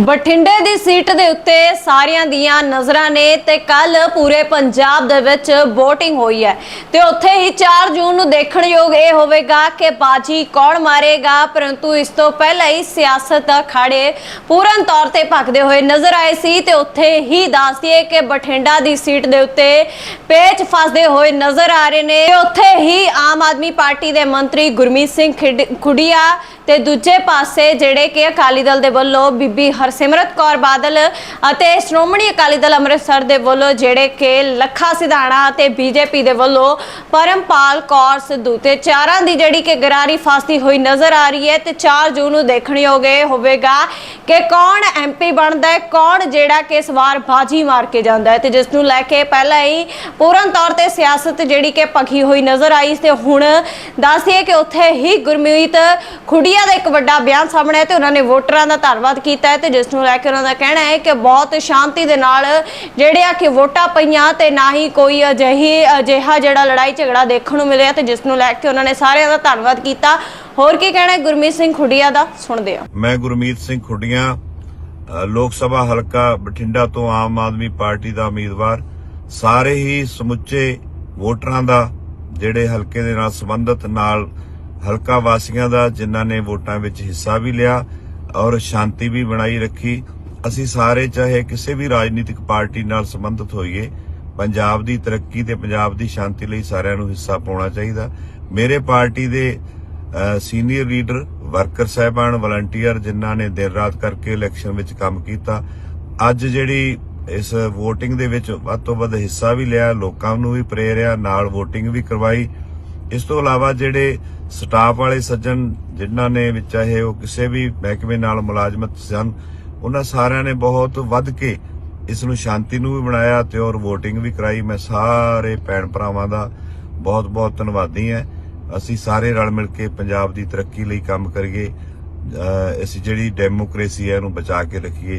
ਬਠਿੰਡੇ ਦੀ ਸੀਟ ਦੇ ਉੱਤੇ ਸਾਰਿਆਂ ਦੀਆਂ ਨਜ਼ਰਾਂ ਨੇ ਤੇ ਕੱਲ ਪੂਰੇ ਪੰਜਾਬ ਦੇ ਵਿੱਚ VOTING ਹੋਈ ਹੈ। ਤੇ ਉੱਥੇ ਹੀ 4 ਜੂਨ ਨੂੰ ਦੇਖਣ ਯੋਗ ਇਹ ਹੋਵੇਗਾ ਕਿ ਬਾਜੀ ਕੌਣ ਮਾਰੇਗਾ, ਪਰੰਤੂ ਇਸ ਤੋਂ ਪਹਿਲਾਂ ਹੀ ਸਿਆਸਤ ਅਖਾੜੇ ਪੂਰਨ ਤੌਰ ਤੇ ਭਖਦੇ ਹੋਏ ਨਜ਼ਰ ਆਏ ਸੀ ਤੇ ਉੱਥੇ ਹੀ ਦੱਸ ਦਈਏ ਕਿ ਬਠਿੰਡਾ ਦੀ ਸੀਟ ਦੇ ਉੱਤੇ ਪੇਚ ਫਸਦੇ ਹੋਏ ਨਜ਼ਰ ਆ ਰਹੇ ਨੇ। ਤੇ ਉੱਥੇ ਹੀ ਆਮ ਆਦਮੀ ਪਾਰਟੀ ਦੇ ਮੰਤਰੀ ਗੁਰਮੀਤ ਸਿੰਘ ਖਿਡ- ਖੁੱਡੀਆ ਤੇ ਦੂਜੇ ਪਾਸੇ ਜਿਹੜੇ ਕਿ ਅਕਾਲੀ ਦਲ ਦੇ ਵੱਲੋਂ ਬੀਬੀ ਹਰਸਿਮਰਤ ਕੌਰ ਬਾਦਲ ਅਤੇ ਸ਼੍ਰੋਮਣੀ ਅਕਾਲੀ ਦਲ ਅੰਮ੍ਰਿਤਸਰ ਦੇ ਵੱਲੋਂ ਜਿਹੜੇ ਕਿ ਲੱਖਾ ਸਿਧਾਣਾ ਅਤੇ ਬੀਜੇਪੀ ਦੇ ਵੱਲੋਂ ਪਰਮਪਾਲ ਕੌਰ ਸਿੱਧੂ ਤੇ ਚਾਰਾਂ ਦੀ ਜਿਹੜੀ ਕਿ ਗਰਾਰੀ ਫਸਦੀ ਹੋਈ ਨਜ਼ਰ ਆ ਰਹੀ ਹੈ ਤੇ 4 ਜੂਨ ਨੂੰ ਦੇਖਣਯੋਗ ਇਹ ਹੋਵੇਗਾ ਕਿ ਕੌਣ ਐਮਪੀ ਬਣਦਾ ਹੈ, ਕੌਣ ਜਿਹੜਾ ਕਿ ਇਸ ਵਾਰ ਬਾਜੀ ਮਾਰ ਕੇ ਜਾਂਦਾ ਹੈ ਤੇ ਜਿਸ ਨੂੰ ਲੈ ਕੇ ਪਹਿਲਾਂ ਹੀ ਪੂਰਨ ਤੌਰ ਤੇ ਸਿਆਸਤ ਜਿਹੜੀ ਕਿ ਭਖੀ ਹੋਈ ਨਜ਼ਰ ਆਈ ਤੇ ਹੁਣ ਦੱਸਦੀਏ ਕਿ ਉੱਥੇ ਹੀ ਗੁਰਮੀਤ ਖੁੱਡੀਆ ਦਾ ਇੱਕ ਵੱਡਾ ਬਿਆਨ ਸਾਹਮਣੇ ਆਇਆ ਤੇ ਉਹਨਾਂ ਨੇ ਵੋਟਰਾਂ ਦਾ ਧੰਨਵਾਦ ਕੀਤਾ ਹੈ ਤੇ ਜਿਸ ਨੂੰ ਲੈ ਕੇ ਉਹਨਾਂ ਦਾ ਕਹਿਣਾ ਹੈ ਕਿ ਬਹੁਤ ਸ਼ਾਂਤੀ ਦੇ ਨਾਲ ਜਿਹੜੇ ਆ ਕਿ ਵੋਟਾਂ ਪਈਆਂ ਤੇ ਨਾ ਹੀ ਕੋਈ ਅਜਿਹੀ, ਅਜਿਹਾ ਜਿਹੜਾ ਲੜਾਈ ਝਗੜਾ ਦੇਖਣ ਨੂੰ ਮਿਲਿਆ ਤੇ ਜਿਸ ਨੂੰ ਲੈ ਕੇ ਉਹਨਾਂ ਨੇ ਸਾਰਿਆਂ ਦਾ ਧੰਨਵਾਦ ਕੀਤਾ। ਹੋਰ ਕੀ ਕਹਿਣਾ ਹੈ? ਗੁਰਮੀਤ ਸਿੰਘ ਖੁੱਡੀਆ ਦਾ? ਸੁਣਦੇ ਆ ਮੈਂ ਗੁਰਮੀਤ ਸਿੰਘ ਖੁੱਡੀਆਂ ਲੋਕ ਸਭਾ ਹਲਕਾ ਬਠਿੰਡਾ ਤੋਂ ਆਮ ਆਦਮੀ ਪਾਰਟੀ ਦਾ ਉਮੀਦਵਾਰ। ਸਾਰੇ ਹੀ ਸਮੁੱਚੇ ਵੋਟਰਾਂ ਦਾ, ਜਿਹੜੇ ਹਲਕੇ ਦੇ ਨਾਲ ਸੰਬੰਧਿਤ ਨਾਲ ਹਲਕਾ ਵਾਸੀਆਂ ਦਾ, ਜਿਨ੍ਹਾਂ ਨੇ ਵੋਟਾਂ ਵਿੱਚ ਹਿੱਸਾ ਵੀ ਲਿਆ ਔਰ ਸ਼ਾਂਤੀ ਵੀ ਬਣਾਈ ਰੱਖੀ। ਅਸੀਂ ਸਾਰੇ ਚਾਹੇ ਕਿਸੇ ਵੀ ਰਾਜਨੀਤਿਕ ਪਾਰਟੀ ਨਾਲ ਸੰਬੰਧਿਤ ਹੋਈਏ, ਪੰਜਾਬ ਦੀ ਤਰੱਕੀ ਤੇ ਪੰਜਾਬ ਦੀ ਸ਼ਾਂਤੀ ਲਈ ਸਾਰਿਆਂ ਨੂੰ ਹਿੱਸਾ ਪਾਉਣਾ ਚਾਹੀਦਾ। ਮੇਰੇ ਪਾਰਟੀ ਦੇ ਸੀਨੀਅਰ ਲੀਡਰ ਵਰਕਰ ਸਹਿਬਾਨ ਵਲੰਟੀਅਰ ਜਿਨ੍ਹਾਂ ਨੇ ਦਿਨ ਰਾਤ ਕਰਕੇ ਇਲੈਕਸ਼ਨ ਵਿੱਚ ਕੰਮ ਕੀਤਾ, ਅੱਜ ਜਿਹੜੀ ਇਸ VOTING ਦੇ ਵਿੱਚ ਵੱਧ ਤੋਂ ਵੱਧ ਹਿੱਸਾ ਵੀ ਲਿਆ, ਲੋਕਾਂ ਨੂੰ ਵੀ ਪ੍ਰੇਰਿਆ, ਨਾਲ VOTING ਵੀ ਕਰਵਾਈ। ਇਸ ਤੋਂ ਇਲਾਵਾ ਜਿਹੜੇ ਸਟਾਫ ਵਾਲੇ ਸੱਜਣ ਜਿਨ੍ਹਾਂ ਨੇ ਵਿੱਚ ਚਾਹੇ ਉਹ ਕਿਸੇ ਵੀ ਮਹਿਕਮੇ ਨਾਲ ਮੁਲਾਜ਼ਮਤ ਸਨ, ਉਹਨਾਂ ਸਾਰਿਆਂ ਨੇ ਬਹੁਤ ਵੱਧ ਕੇ ਇਸ ਨੂੰ ਸ਼ਾਂਤੀ ਨੂੰ ਵੀ ਬਣਾਇਆ ਤੇ ਔਰ VOTING ਵੀ ਕਰਾਈ। ਮੈਂ ਸਾਰੇ ਭੈਣ ਭਰਾਵਾਂ ਦਾ ਬਹੁਤ ਬਹੁਤ ਧੰਨਵਾਦੀ ਹਾਂ। ਅਸੀਂ ਸਾਰੇ ਰਲ ਮਿਲ ਕੇ ਪੰਜਾਬ ਦੀ ਤਰੱਕੀ ਲਈ ਕੰਮ ਕਰੀਏ ਅਸੀਂ ਜਿਹੜੀ ਡੈਮੋਕ੍ਰੇਸੀ ਹੈ, ਇਹਨੂੰ ਬਚਾ ਕੇ ਰੱਖੀਏ।